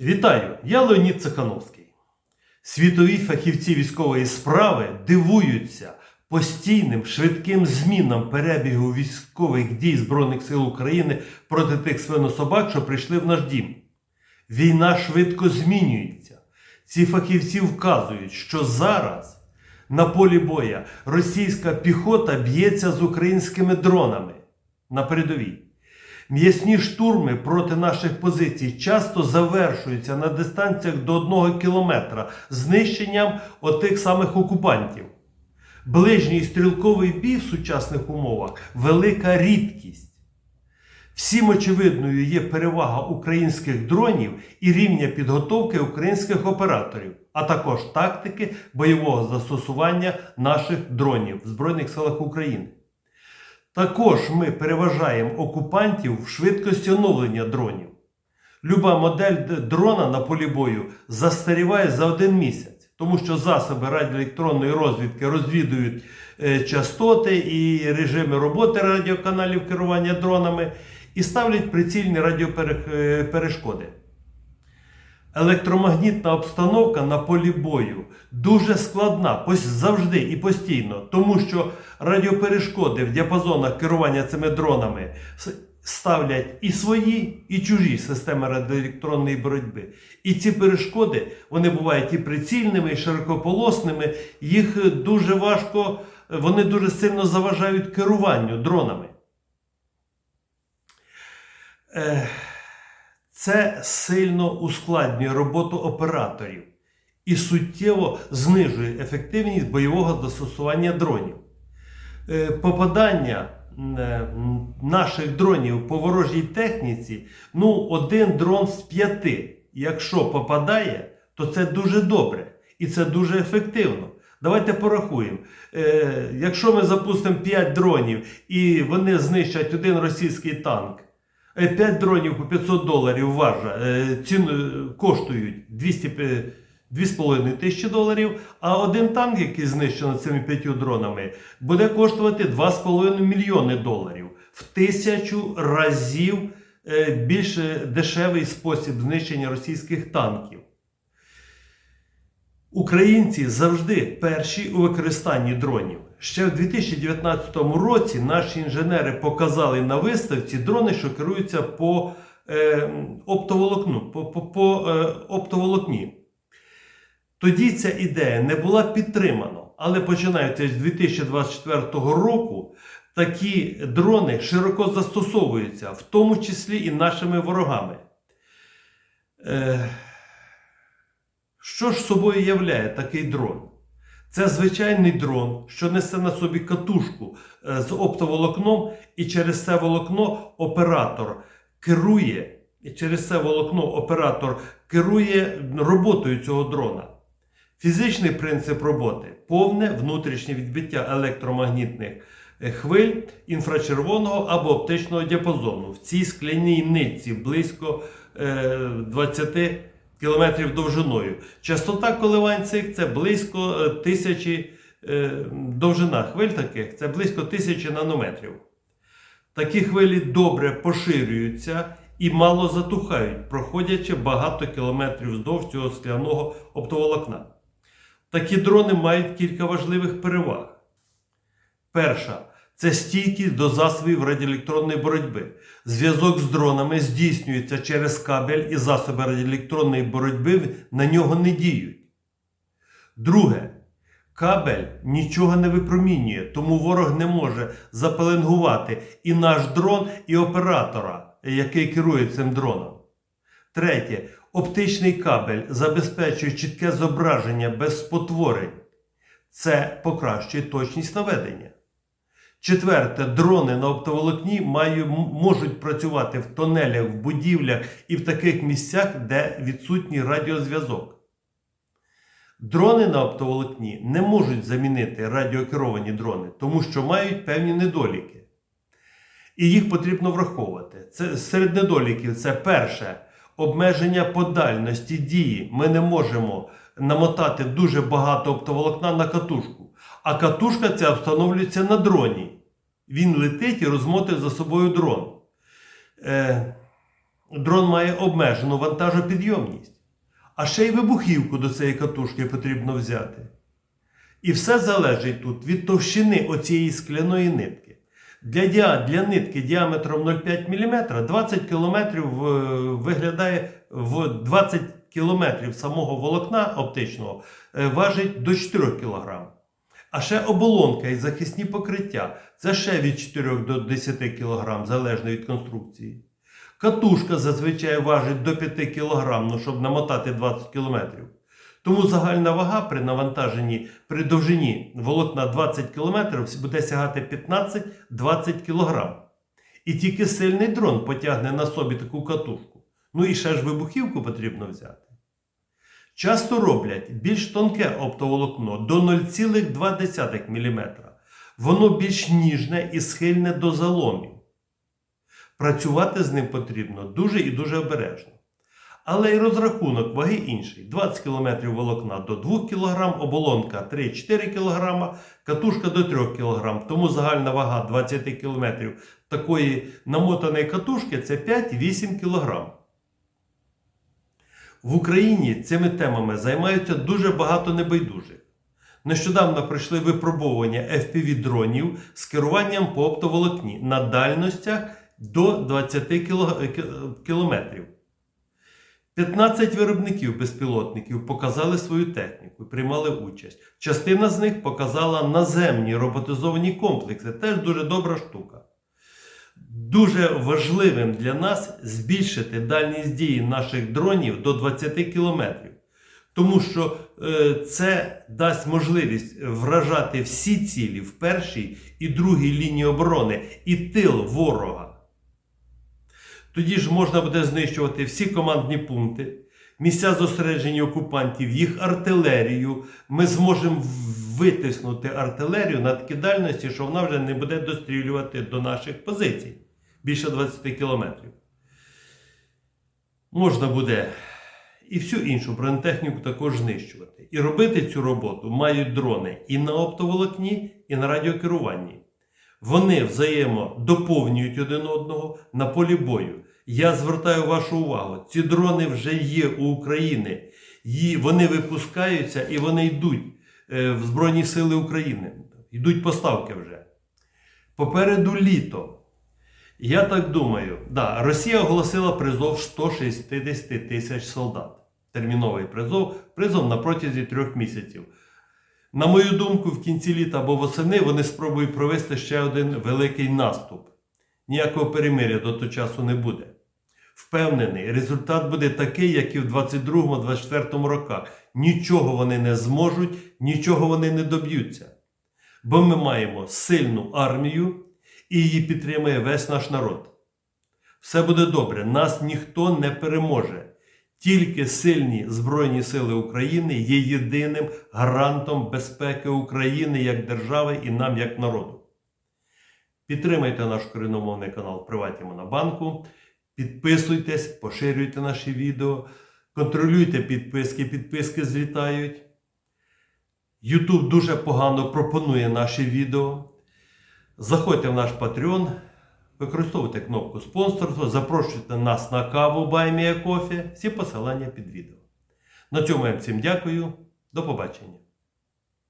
Вітаю! Я Леонід Цехановський. Світові фахівці військової справи дивуються постійним швидким змінам перебігу військових дій Збройних сил України проти тих свинособак, що прийшли в наш дім. Війна швидко змінюється. Ці фахівці вказують, що зараз на полі боя російська піхота б'ється з українськими дронами на передовій. М'ясні штурми проти наших позицій часто завершуються на дистанціях до одного кілометра знищенням отих самих окупантів. Ближній стрілковий бій в сучасних умовах велика рідкість. Всім очевидною є перевага українських дронів і рівня підготовки українських операторів, а також тактики бойового застосування наших дронів в Збройних силах України. Також ми переважаємо окупантів в швидкості оновлення дронів. Люба модель дрона на полі бою застаріває за один місяць, тому що засоби радіоелектронної розвідки розвідують е, частоти і режими роботи радіоканалів керування дронами і ставлять прицільні радіоперешкоди. Електромагнітна обстановка на полі бою дуже складна завжди і постійно, тому що радіоперешкоди в діапазонах керування цими дронами ставлять і свої, і чужі системи радіоелектронної боротьби. І ці перешкоди вони бувають і прицільними, і широкополосними. Їх дуже важко, вони дуже сильно заважають керуванню дронами. Е, Це сильно ускладнює роботу операторів і суттєво знижує ефективність бойового застосування дронів. Е, Попадання е, наших дронів по ворожій техніці ну, один дрон з п'яти. Якщо попадає, то це дуже добре і це дуже ефективно. Давайте порахуємо. Е, якщо ми запустимо 5 дронів і вони знищать один російський танк, 5 дронів по 500 доларів важа, е, цін, е, коштують 200, 2,5 тисячі доларів, а один танк, який знищено цими 5 дронами, буде коштувати 2,5 мільйони доларів. В тисячу разів е, більш дешевий спосіб знищення російських танків. Українці завжди перші у використанні дронів. Ще в 2019 році наші інженери показали на виставці дрони, що керуються по е, оптоволокну, по, по, по е, оптоволокні. Тоді ця ідея не була підтримана, але починаючи з 2024 року такі дрони широко застосовуються, в тому числі і нашими ворогами. Е, що ж собою являє такий дрон? Це звичайний дрон, що несе на собі катушку е, з оптоволокном, і через це волокно оператор керує, і через це волокно оператор керує роботою цього дрона. Фізичний принцип роботи повне внутрішнє відбиття електромагнітних е, хвиль інфрачервоного або оптичного діапазону. В цій скляній нитці близько е, 20 кілометрів довжиною. Частота коливань цих це близько е, тисячі е, довжина хвиль таких це близько тисячі нанометрів. Такі хвилі добре поширюються і мало затухають, проходячи багато кілометрів вздовж цього скляного оптоволокна. Такі дрони мають кілька важливих переваг. Перша це стійкість до засобів радіоелектронної боротьби. Зв'язок з дронами здійснюється через кабель і засоби радіоелектронної боротьби на нього не діють. Друге, кабель нічого не випромінює, тому ворог не може запеленгувати і наш дрон, і оператора, який керує цим дроном. Третє, оптичний кабель забезпечує чітке зображення без спотворень. Це покращує точність наведення. Четверте, дрони на оптоволокні маю, м- можуть працювати в тонелях, в будівлях і в таких місцях, де відсутній радіозв'язок. Дрони на оптоволокні не можуть замінити радіокеровані дрони, тому що мають певні недоліки. І їх потрібно враховувати. Це серед недоліків це перше обмеження по дальності дії. Ми не можемо намотати дуже багато оптоволокна на катушку. А катушка ця встановлюється на дроні. Він летить і розмотує за собою дрон. Е, дрон має обмежену вантажопідйомність. А ще й вибухівку до цієї катушки потрібно взяти. І все залежить тут від товщини оцієї скляної нитки. Для, для нитки діаметром 0,5 мм 20 км виглядає в 20 км самого волокна оптичного е, важить до 4 кг. А ще оболонка і захисні покриття це ще від 4 до 10 кг, залежно від конструкції. Катушка зазвичай важить до 5 кг, ну, щоб намотати 20 км. Тому загальна вага при навантаженні при довжині волокна 20 км буде сягати 15-20 кг. І тільки сильний дрон потягне на собі таку катушку. Ну і ще ж вибухівку потрібно взяти. Часто роблять більш тонке оптоволокно до 0,2 мм. Воно більш ніжне і схильне до заломів. Працювати з ним потрібно дуже і дуже обережно. Але й розрахунок ваги інший: 20 км волокна до 2 кг, оболонка 3-4 кг, катушка до 3 кг. Тому загальна вага 20 км такої намотаної катушки це 5-8 кг. В Україні цими темами займаються дуже багато небайдужих. Нещодавно пройшли випробовування FPV-дронів з керуванням по оптоволокні на дальностях до 20 кіло- кілометрів. 15 виробників безпілотників показали свою техніку приймали участь. Частина з них показала наземні роботизовані комплекси. Теж дуже добра штука. Дуже важливим для нас збільшити дальність дії наших дронів до 20 кілометрів. Тому що е, це дасть можливість вражати всі цілі в першій і другій лінії оборони і тил ворога. Тоді ж можна буде знищувати всі командні пункти, місця зосередження окупантів, їх артилерію. Ми зможемо витиснути артилерію на такі дальності, що вона вже не буде дострілювати до наших позицій більше 20 кілометрів. Можна буде і всю іншу бронетехніку також знищувати. І робити цю роботу мають дрони і на оптоволокні, і на радіокеруванні. Вони взаємодоповнюють один одного на полі бою. Я звертаю вашу увагу, ці дрони вже є у України. Вони випускаються і вони йдуть е, в Збройні Сили України. Йдуть поставки вже. Попереду літо. Я так думаю, да, Росія оголосила призов 160 тисяч солдат. Терміновий призов, призов на протязі трьох місяців. На мою думку, в кінці літа або восени вони спробують провести ще один великий наступ. Ніякого перемиря до того часу не буде. Впевнений, результат буде такий, як і в 22-24 роках. Нічого вони не зможуть, нічого вони не доб'ються. Бо ми маємо сильну армію і її підтримує весь наш народ. Все буде добре, нас ніхто не переможе. Тільки сильні Збройні Сили України є єдиним гарантом безпеки України як держави і нам як народу. Підтримайте наш коріномовний канал Приваті Монобанку, підписуйтесь, поширюйте наші відео, контролюйте підписки, підписки злітають. YouTube дуже погано пропонує наші відео. Заходьте в наш Patreon, використовуйте кнопку спонсорства, запрошуйте нас на каву Баймія Кофі. Всі посилання під відео. На цьому я всім дякую. До побачення.